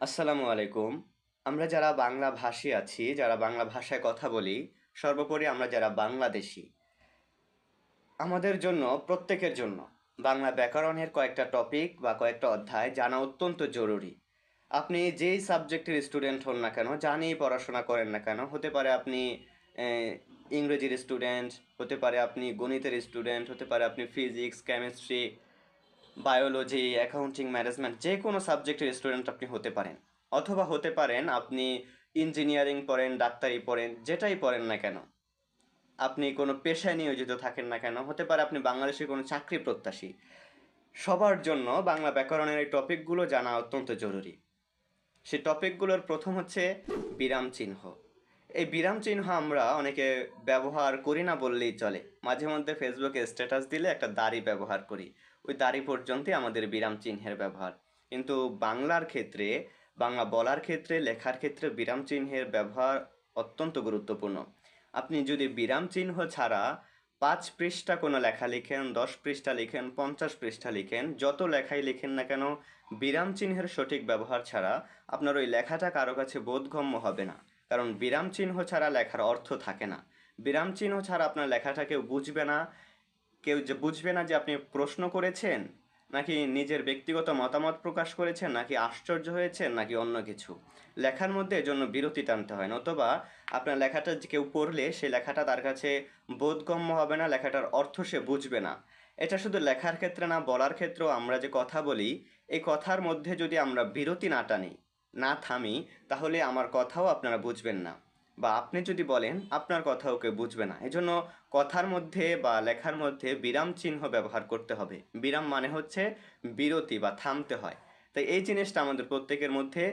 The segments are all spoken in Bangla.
আসসালামু আলাইকুম। আমরা যারা বাংলা ভাষী আছি, যারা বাংলা ভাষায় কথা বলি, সর্বোপরি আমরা যারা বাংলাদেশি, আমাদের জন্য, প্রত্যেকের জন্য বাংলা ব্যাকরণের কয়েকটা টপিক বা কয়েকটা অধ্যায় জানা অত্যন্ত জরুরি। আপনি যেই সাবজেক্টের স্টুডেন্ট হন না কেন নিয়েই পড়াশোনা করেন না কেন, হতে পারে আপনি ইংরেজির স্টুডেন্ট হতে পারে আপনি গণিতের স্টুডেন্ট হতে পারে আপনি physics chemistry biology accounting management যে কোনো সাবজেক্টের স্টুডেন্ট আপনি হতে পারেন। অথবা হতে পারেন আপনি ইঞ্জিনিয়ারিং পড়েন, ডাক্তারি পড়েন, যেটাই পড়েন না কেন। আপনি কোনো পেশায় নিয়োজিত থাকেন না কেন, হতে পারে আপনি বাংলাদেশের কোনো চাকরি প্রত্যাশী। সবার জন্য বাংলা ব্যাকরণের এই টপিকগুলো জানা অত্যন্ত জরুরি। সেই টপিকগুলোর প্রথম হচ্ছে বিরাম চিহ্ন। এই বিরাম চিহ্ন আমরা অনেকে ব্যবহার করি না বললেই চলে। মাঝে মধ্যে ফেসবুকে স্ট্যাটাস দিলে একটা দাড়ি ব্যবহার করি। ওই দাড়ি পর্যন্তই আমাদের বিরাম চিহ্নের ব্যবহার। কিন্তু বাংলার ক্ষেত্রে, বাংলা বলার ক্ষেত্রে, লেখার ক্ষেত্রে বিরাম চিহ্নের ব্যবহার অত্যন্ত গুরুত্বপূর্ণ। আপনি যদি বিরাম চিহ্ন ছাড়া পাঁচ পৃষ্ঠা কোনো লেখা লিখেন, দশ পৃষ্ঠা লিখেন, পঞ্চাশ পৃষ্ঠা লিখেন, যত লেখাই লিখেন না কেন, বিরাম চিহ্নের সঠিক ব্যবহার ছাড়া আপনার ওই লেখাটা কারও কাছে বোধগম্য হবে না। কারণ বিরাম চিহ্ন ছাড়া লেখার অর্থ থাকে না। বিরাম চিহ্ন ছাড়া আপনার লেখাটা কেউ বুঝবে না কেউ যে বুঝবে না যে আপনি প্রশ্ন করেছেন, নাকি নিজের ব্যক্তিগত মতামত প্রকাশ করেছেন, নাকি আশ্চর্য হয়েছেন, নাকি অন্য কিছু। লেখার মধ্যে এজন্য বিরতি টানতে হয়, নতুবা আপনার লেখাটা কেউ পড়লে সেই লেখাটা তার কাছে বোধগম্য হবে না, লেখাটার অর্থ সে বুঝবে না। এটা শুধু লেখার ক্ষেত্রে না, বলার ক্ষেত্রেও আমরা যে কথা বলি, এই কথার মধ্যে যদি আমরা বিরতি না টানি, না থামি, তাহলে আমার কথাও আপনারা বুঝবেন না। বা আপনি যদি বলেন, আপনার কথা ওকে বুঝবে না। এজন্য কথার মধ্যে বা লেখার মধ্যে বিরাম চিহ্ন ব্যবহার করতে হবে। বিরাম মানে হচ্ছে বিরতি বা থামতে হয়। তাই এই জিনিসটা আমাদের প্রত্যেকের মধ্যে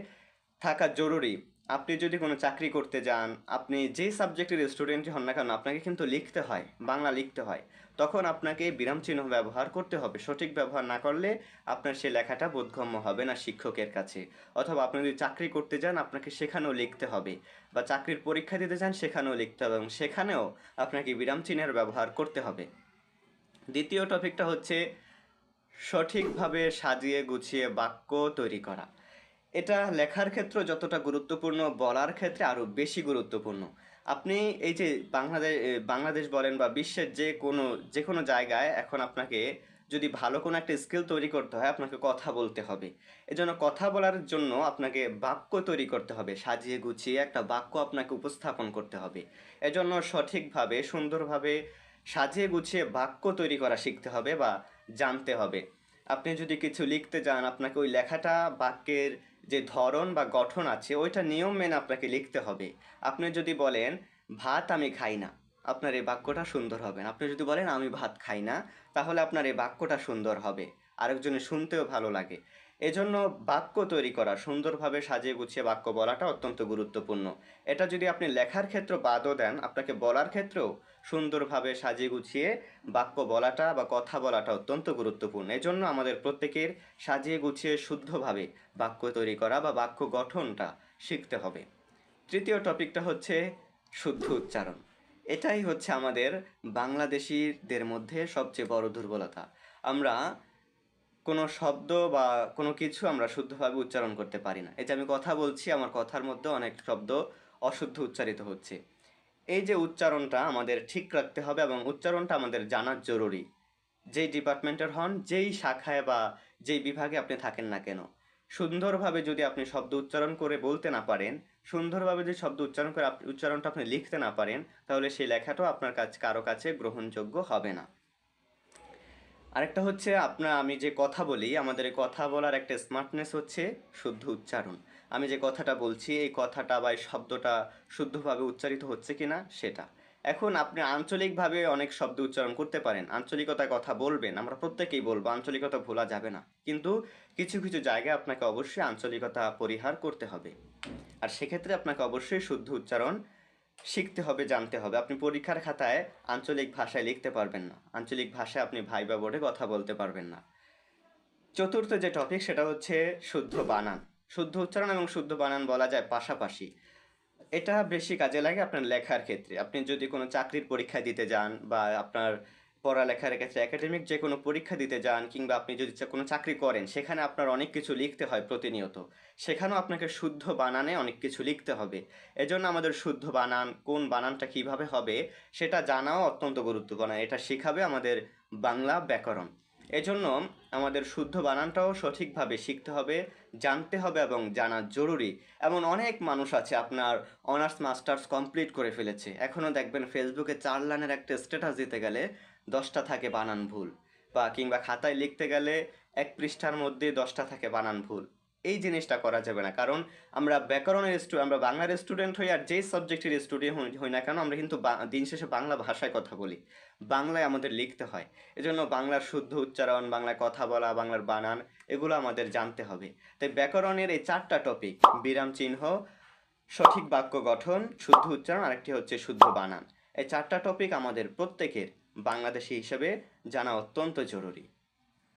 থাকা জরুরি। আপনি যদি কোনো চাকরি করতে যান, আপনি যে সাবজেক্টের স্টুডেন্টই হন না কেন, আপনাকে কিন্তু লিখতে হয়, বাংলা লিখতে হয়। তখন আপনাকে বিরাম চিহ্ন ব্যবহার করতে হবে, সঠিক ব্যবহার না করলে আপনার সে লেখাটা বোধগম্য হবে না শিক্ষকের কাছে। অথবা আপনি যদি চাকরি করতে যান, আপনাকে সেখানেও লিখতে হবে বা চাকরির পরীক্ষা দিতে যান, সেখানেও লিখতে হবে এবং সেখানেও আপনাকে বিরাম চিহ্নের ব্যবহার করতে হবে। দ্বিতীয় টপিকটা হচ্ছে সঠিকভাবে সাজিয়ে গুছিয়ে বাক্য তৈরি করা। এটা লেখার ক্ষেত্রে যতটা গুরুত্বপূর্ণ, বলার ক্ষেত্রে আরও বেশি গুরুত্বপূর্ণ। আপনি এই যে বাংলাদেশ বাংলাদেশ বলেন বা বিশ্বের যে কোনো যে কোনো জায়গায় এখন আপনাকে যদি ভালো কোনো একটা স্কিল তৈরি করতে হয়, আপনাকে কথা বলতে হবে। এজন্য কথা বলার জন্য আপনাকে বাক্য তৈরি করতে হবে। সাজিয়ে গুছিয়ে একটা বাক্য আপনাকে উপস্থাপন করতে হবে। এজন্য সঠিকভাবে, সুন্দরভাবে সাজিয়ে গুছিয়ে বাক্য তৈরি করা শিখতে হবে বা জানতে হবে। আপনি যদি কিছু লিখতে যান আপনাকে ওই লেখাটা বাক্যের যে ধরন বা গঠন আছে, ওইটা নিয়ম মেনে আপনাকে লিখতে হবে। আপনি যদি বলেন, ভাত আমি খাই না। আপনার এই বাক্যটা সুন্দর হবে। না। আপনি যদি বলেন, আমি ভাত খাই না, তাহলে আপনার এই বাক্যটা সুন্দর হবে। আরেকজনের শুনতেও ভালো লাগে। এজন্য বাক্য তৈরি করা, সুন্দরভাবে সাজিয়ে গুছিয়ে বাক্য বলাটা অত্যন্ত গুরুত্বপূর্ণ। এটা যদি আপনি লেখার ক্ষেত্রে বাদও দেন, আপনাকে বলার ক্ষেত্রেও সুন্দরভাবে সাজিয়ে গুছিয়ে বাক্য বলাটা বা কথা বলাটা অত্যন্ত গুরুত্বপূর্ণ। এজন্য আমাদের প্রত্যেকের সাজিয়ে গুছিয়ে শুদ্ধভাবে বাক্য তৈরি করা বা বাক্য গঠনটা শিখতে হবে। তৃতীয় টপিকটা হচ্ছে শুদ্ধ উচ্চারণ। এটাই হচ্ছে আমাদের বাংলাদেশিদের মধ্যে সবচেয়ে বড় দুর্বলতা। আমরা কোনো শব্দ বা কোনো কিছু আমরা শুদ্ধভাবে উচ্চারণ করতে পারি না। এই যে আমি কথা বলছি, আমার কথার মধ্যে অনেক শব্দ অশুদ্ধ উচ্চারিত হচ্ছে। এই যে উচ্চারণটা আমাদের ঠিক রাখতে হবে এবং উচ্চারণটা আমাদের জানার জরুরি। যেই ডিপার্টমেন্টের হন, যেই শাখায় বা যেই বিভাগে আপনি থাকেন না কেন, সুন্দরভাবে যদি আপনি শব্দ উচ্চারণ করে বলতে না পারেন, সুন্দরভাবে যদি শব্দ উচ্চারণ করে উচ্চারণটা আপনি লিখতে না পারেন, তাহলে সেই লেখাটাও আপনার কাছে, কারও কাছে গ্রহণযোগ্য হবে না। আরেকটা হচ্ছে আপনার, আমি যে কথা বলি, আমাদের কথা বলার একটা স্মার্টনেস হচ্ছে শুদ্ধ উচ্চারণ। আমি যে কথাটা বলছি, এই কথাটা বা এই শব্দটা শুদ্ধভাবে উচ্চারিত হচ্ছে কিনা, সেটা। এখন আপনি আঞ্চলিকভাবে অনেক শব্দ উচ্চারণ করতে পারেন। আঞ্চলিকতায় কথা বলবেন, আমরা প্রত্যেকেই বলব, আঞ্চলিকতা ভোলা যাবে না। কিন্তু কিছু কিছু জায়গায় আপনাকে অবশ্যই আঞ্চলিকতা পরিহার করতে হবে। আর সেক্ষেত্রে আপনাকে অবশ্যই শুদ্ধ উচ্চারণ শিখতে হবে, জানতে হবে। আপনি পরীক্ষার খাতায় আঞ্চলিক ভাষায় লিখতে পারবেন না। আঞ্চলিক ভাষায় আপনি ভাইবা বোর্ডে কথা বলতে পারবেন না। চতুর্থ যে টপিক সেটা হচ্ছে শুদ্ধ বানান। শুদ্ধ উচ্চারণ এবং শুদ্ধ বানান বলা যায় পাশাপাশি। এটা বেশি কাজে লাগে আপনার লেখার ক্ষেত্রে। আপনি যদি কোনো চাকরির পরীক্ষা দিতে যান বা আপনার পড়ালেখার ক্ষেত্রে একাডেমিক যে কোনো পরীক্ষা দিতে যান কিংবা আপনি যদি কোনো চাকরি করেন, সেখানে আপনার অনেক কিছু লিখতে হয় প্রতিনিয়ত। সেখানেও আপনাকে শুদ্ধ বানানে অনেক কিছু লিখতে হবে। এজন্য আমাদের শুদ্ধ বানান, কোন বানানটা কীভাবে হবে, সেটা জানাও অত্যন্ত গুরুত্বপূর্ণ। এটা শেখাবে আমাদের বাংলা ব্যাকরণ। এজন্য আমাদের শুদ্ধ বানানটাও সঠিকভাবে শিখতে হবে, জানতে হবে এবং জানা জরুরি। এমন অনেক মানুষ আছে আপনার অনার্স মাস্টার্স কমপ্লিট করে ফেলেছে। এখনও দেখবেন ফেসবুকে চার লাইনের একটা স্ট্যাটাস দিতে গেলে দশটা থাকে বানান ভুল বা কিংবা খাতায় লিখতে গেলে এক পৃষ্ঠার মধ্যে দশটা থাকে বানান ভুল। এই জিনিসটা করা যাবে না। কারণ আমরা ব্যাকরণের স্টু আমরা বাংলার স্টুডেন্ট হই আর যেই সাবজেক্টের স্টুডেন্ট হই না কেন আমরা কিন্তু দিন শেষে বাংলা ভাষায় কথা বলি। বাংলায় আমাদের লিখতে হয়। এজন্য বাংলার শুদ্ধ উচ্চারণ, বাংলায় কথা বলা, বাংলার বানান, এগুলো আমাদের জানতে হবে। তাই ব্যাকরণের এই চারটা টপিক বিরাম চিহ্ন, সঠিক বাক্য গঠন, শুদ্ধ উচ্চারণ, আরেকটি হচ্ছে শুদ্ধ বানান। এই চারটা টপিক আমাদের প্রত্যেকের বাংলাদেশি হিসাবে জানা অত্যন্ত জরুরি।